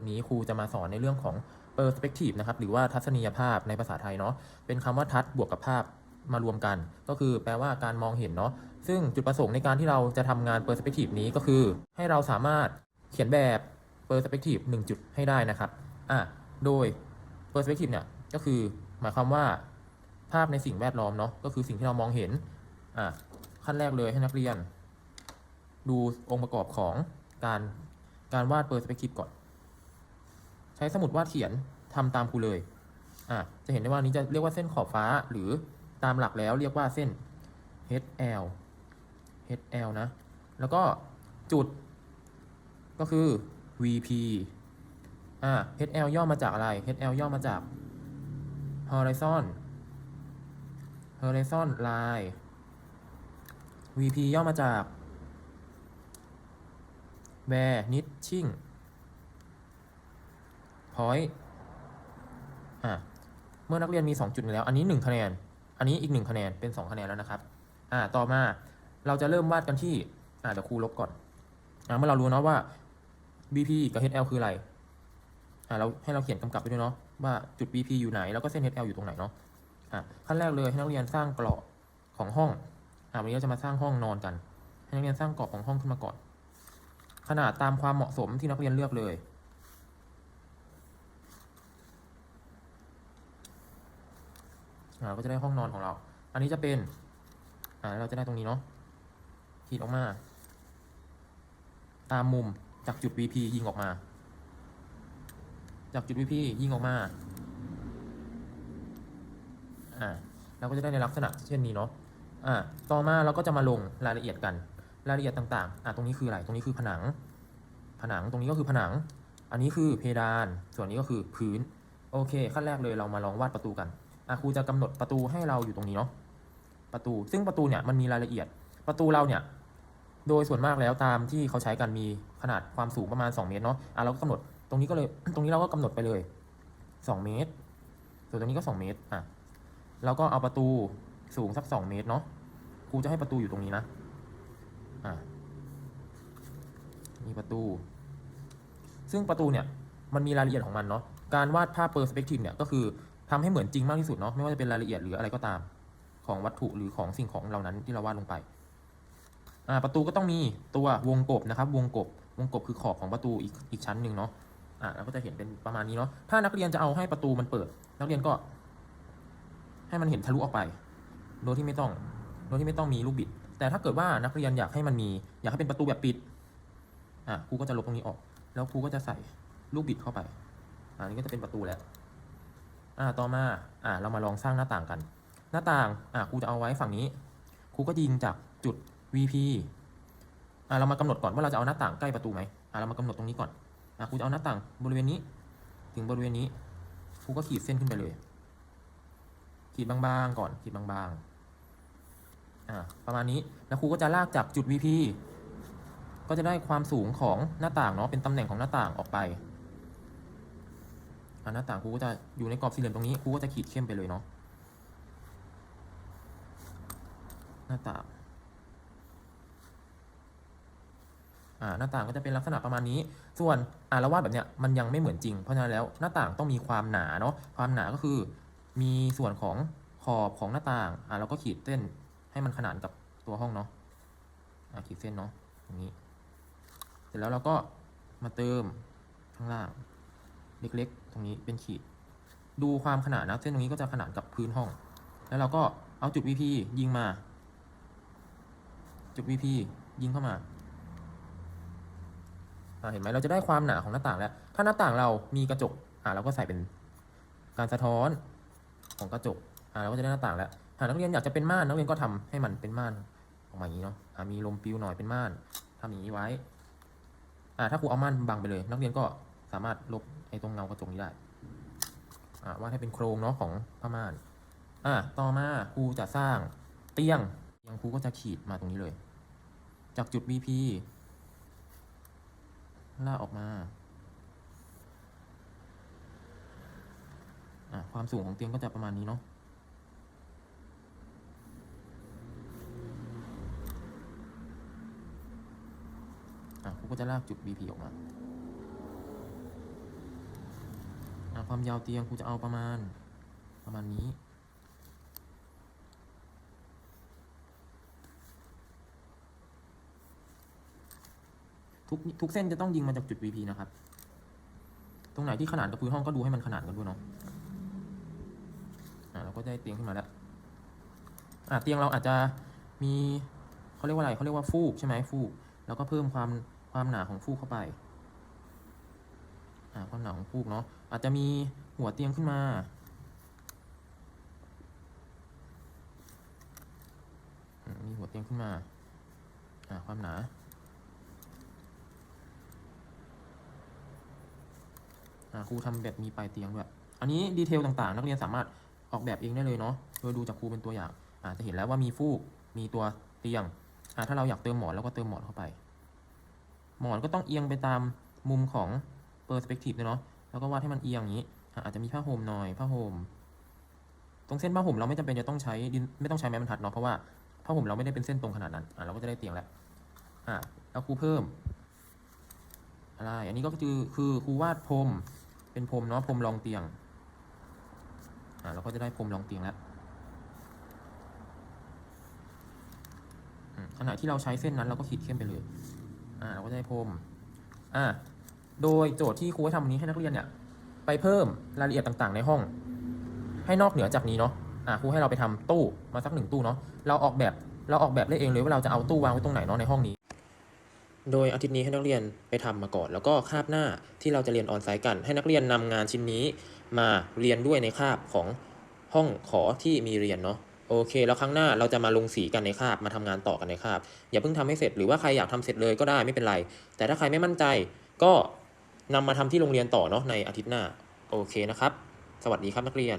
วันนี้ครูจะมาสอนในเรื่องของ perspective นะครับ หรือว่าทัศนียภาพในภาษาไทยเนาะ เป็นคำว่าทัศบวกกับภาพมารวมกัน ก็คือแปลว่าการมองเห็นเนาะ ซึ่งจุดประสงค์ในการที่เราจะทำงาน perspective นี้ก็คือ ให้เราสามารถเขียนแบบ perspective 1 จุดให้ได้นะครับ อะ โดย perspective เนี่ย ก็คือหมายความว่าภาพในสิ่งแวดล้อมเนาะ ก็คือสิ่งที่เรามองเห็น อะ ขั้นแรกเลยให้นักเรียน ดูองค์ประกอบของการการวาด perspective ก่อน ใช้สมุดวาดเขียนทำตามครูเลย อะ จะเห็นได้ว่านี้จะเรียกว่าเส้นขอบฟ้าหรือตามหลักแล้วเรียกว่าเส้น HL HL นะ แล้วก็จุดก็คือ VP อ่า HL ย่อมาจากอะไร HL ย่อมาจาก horizon horizon line VP ย่อมาจาก vanishing point อะเมื่อนักเรียนมี 2 จุดแล้ว อันนี้ 1 คะแนน อันนี้อีก 1 คะแนน เป็น 2 คะแนนแล้วนะครับ อ่า ต่อมา เราจะเริ่มวาดกันที่ อ่าเดี๋ยวครูลบก่อน อ่า เมื่อเรารู้เนาะว่า BP กับ HL คืออะไร อ่า เราให้เราเขียนกำกับไปด้วยเนาะ ว่าจุด BP อยู่ไหน แล้วก็เส้น HL อยู่ตรงไหนเนาะ อ่า ขั้นแรกเลยให้นักเรียนสร้างกรอบของห้อง อ่า วันนี้เราจะมาสร้างห้องนอนกัน ให้นักเรียนสร้างกรอบของห้องขึ้นมาก่อน ขนาดตามความเหมาะสมที่นักเรียนเลือกเลย อ่าก็จะได้ห้องนอนของเรา อันนี้จะเป็น อ่าเราจะได้ตรงนี้เนาะขีดออกมา ตามมุมจากจุด VP ยิงออกมา จากจุด VP ยิงออกมา อ่าเราก็จะได้ในลักษณะเช่นนี้เนาะอ่าต่อมาเราก็จะมาลงรายละเอียดกัน รายละเอียดต่างๆ อ่าตรงนี้คืออะไร ตรงนี้คือผนัง ผนัง ตรงนี้ก็คือผนัง อันนี้คือเพดาน ส่วนนี้ก็คือพื้น โอเค ขั้นแรกเลยเรามาลองวาดประตูกัน อะครูจะกำหนดประตูให้เราอยู่ตรงนี้เนาะประตู ซึ่งประตูเนี่ยมันมีรายละเอียด ประตูเราเนี่ย โดยส่วนมากแล้วตามที่เขาใช้กันมีขนาดความสูงประมาณ 2 เมตรเนาะอะเราก็กำหนดตรงนี้ก็เลย ตรงนี้เราก็กำหนดไปเลย 2 เมตร ส่วนตรงนี้ก็ 2 เมตรอะเราก็เอาประตูสูงสัก 2 เมตรเนาะครูจะให้ประตูอยู่ตรงนี้นะอะมีประตู ซึ่งประตูเนี่ยมันมีรายละเอียดของมันเนาะการวาดภาพ perspective เนี่ยก็คือ ทำให้เหมือนจริงมากที่สุดเนาะไม่ว่าจะเป็นรายละเอียดหรืออะไรก็ตาม ของวัตถุหรือของสิ่งของเหล่านั้นที่เราวาดลงไปประตูก็ต้องมีตัววงกบนะครับ วงกบวงกบคือขอบของประตูอีกอีกชั้นหนึ่งเนาะอ่าเราก็จะเห็นเป็นประมาณนี้เนาะถ้านักเรียนจะเอาให้ประตูมันเปิด นักเรียนก็ ให้มันเห็นทะลุออกไป โดยที่ไม่ต้อง โดยที่ไม่ต้องมีลูกบิด แต่ถ้าเกิดว่านักเรียนอยากให้มันมี อยากให้เป็นประตูแบบปิดอะครูก็จะลบตรงนี้ออก แล้วครูก็จะใส่ลูกบิดเข้าไปอ่านี่ก็จะเป็นประตูแล้ว อ่าต่อมาอ่าเรามาลองสร้างหน้าต่างกัน หน้าต่างอ่าครูจะเอาไว้ฝั่งนี้ครูก็ยิงจากจุด VP อ่าเรามากำหนดก่อนว่าเราจะเอาหน้าต่างใกล้ประตูไหมอ่าเรามากำหนดตรงนี้ก่อนอ่าครูจะเอาหน้าต่างบริเวณนี้ ถึงบริเวณนี้ครูก็ขีดเส้นขึ้นไปเลย ขีดบางๆก่อนขีดบางๆอ่าประมาณนี้แล้วครูก็จะลากจากจุด VP ก็จะได้ความสูงของหน้าต่างเนาะเป็นตำแหน่งของหน้าต่างออกไป หน้าต่างครูก็จะอยู่ในกรอบสี่เหลี่ยมตรงนี้ครูก็จะขีดเข้มไปเลยเนาะหน้าต่างอ่าหน้าต่างก็จะเป็นลักษณะประมาณนี้ ส่วนอารวาดแบบเนี้ยมันยังไม่เหมือนจริง เพราะฉะนั้นแล้วหน้าต่างต้องมีความหนาเนาะ ความหนาก็คือ มีส่วนของขอบของหน้าต่าง อ่าเราก็ขีดเส้นให้มันขนานกับตัวห้องเนาะ อ่าขีดเส้นเนาะอย่างนี้ เสร็จแล้วเราก็มาเติมข้างล่าง เล็กๆ ตรงนี้เป็นขีด ดูความขนาดนะเส้นตรงนี้ก็จะขนานกับพื้นห้อง แล้วเราก็เอาจุด VP ยิงมา จุด VP ยิงเข้ามาเห็นไหมเราจะได้ความหนาของหน้าต่างแล้ว ถ้าหน้าต่างเรามีกระจกอ่าเราก็ใส่เป็นการสะท้อนของกระจกอ่าเราก็จะได้หน้าต่างแล้วหากนักเรียนอยากจะเป็นม่านนักเรียนก็ทำให้มันเป็นม่านออกมาอย่างนี้เนาะอ่ามีลมปิวหน่อยเป็นม่านทำอย่างนี้ไว้อ่าถ้าครูเอาม่านบังไปเลย นักเรียนก็ สามารถลบไอ้ตรงเงากระจกนี้ได้อ่าวาดให้เป็นโครงเนาะของผ้าม่านอ่าต่อมาครูจะสร้างเตียงเตียงครูก็จะขีดมาตรงนี้เลย จากจุด VP ลากออกมาอ่าความสูงของเตียงก็จะประมาณนี้เนาะอะครูก็จะลากจุด BP ออกมา ความยาวเตียงครูจะเอาประมาณ ประมาณนี้ ทุกทุกเส้นจะต้องยิงมาจากจุด VP นะครับ ตรงไหนที่ขนานกับพื้นห้องก็ดูให้มันขนานกันด้วยเนาะอ่าเราก็ได้เตียงขึ้นมาแล้วอ่าเตียงเราอาจจะมีเขาเรียกว่าอะไรเขาเรียกว่าฟูกใช่ไหมฟูก แล้วก็เพิ่มความความหนาของฟูกเข้าไปาความหนาของฟูกเนาะอาจจะมีหัวเตียงขึ้นมาอมีหัวเตียงขึ้นมาอ่าความหนาอ่าครูทำแบบมีปลายเตียงด้วย อันนี้ดีเทลต่างๆ นักเรียนสามารถออกแบบเองได้เลยเนาะ โดยดูจากครูเป็นตัวอย่างอาจะเห็นแล้วว่ามีฟูก มีตัวเตียง ถ้าเราอยากเติมหมอนเราก็เติมหมอนเข้าไป หมอนก็ต้องเอียงไปตามมุมของ เปอร์สเปกทีฟเนาะแล้วก็วาดให้มันเอียงอย่างนี้ อาจจะมีผ้าห่มหน่อยผ้าห่มตรงเส้นผ้าห่มเราไม่จำเป็นจะต้องใช้ดินไม่ต้องใช้ไม้บรรทัดเนาะเพราะว่าผ้าห่มเราไม่ได้เป็นเส้นตรงขนาดนั้นอ่าเราก็จะได้เตียงแล้วอ่าแล้วครูเพิ่มอะไรอันนี้ก็คือคือครูวาดพรมเป็นพรมเนาะพรมรองเตียงอ่าเราก็จะได้พรมรองเตียงแล้วขณะที่เราใช้เส้นนั้นเราก็ขีดเข้มไปเลยอ่าเราก็ได้พรมอ่า โดยโจทย์ที่ครูให้ทำวันนี้ให้นักเรียนเนี่ยไปเพิ่มรายละเอียดต่างๆ ในห้อง ให้นอกเหนือจากนี้เนาะอ่าครูให้เราไปทำตู้มาสักหนึ่งตู้เนาะเราออกแบบเราออกแบบได้เองเลยว่าเราจะเอาตู้วางไว้ตรงไหนเนาะในห้องนี้ โดยอาทิตย์นี้ให้นักเรียนไปทำมาก่อน แล้วก็คาบหน้าที่เราจะเรียนออนไซต์กัน ให้นักเรียนนำงานชิ้นนี้มาเรียนด้วยในคาบของห้องขอที่มีเรียนเนาะโอเค แล้วครั้งหน้าเราจะมาลงสีกันในคาบมาทำงานต่อกันในคาบอย่าเพิ่งทำให้เสร็จหรือว่าใครอยากทำเสร็จเลยก็ได้ไม่เป็นไร แต่ถ้าใครไม่มั่นใจก็ นำมาทำที่โรงเรียนต่อเนาะในอาทิตย์หน้า โอเคนะครับ สวัสดีครับนักเรียน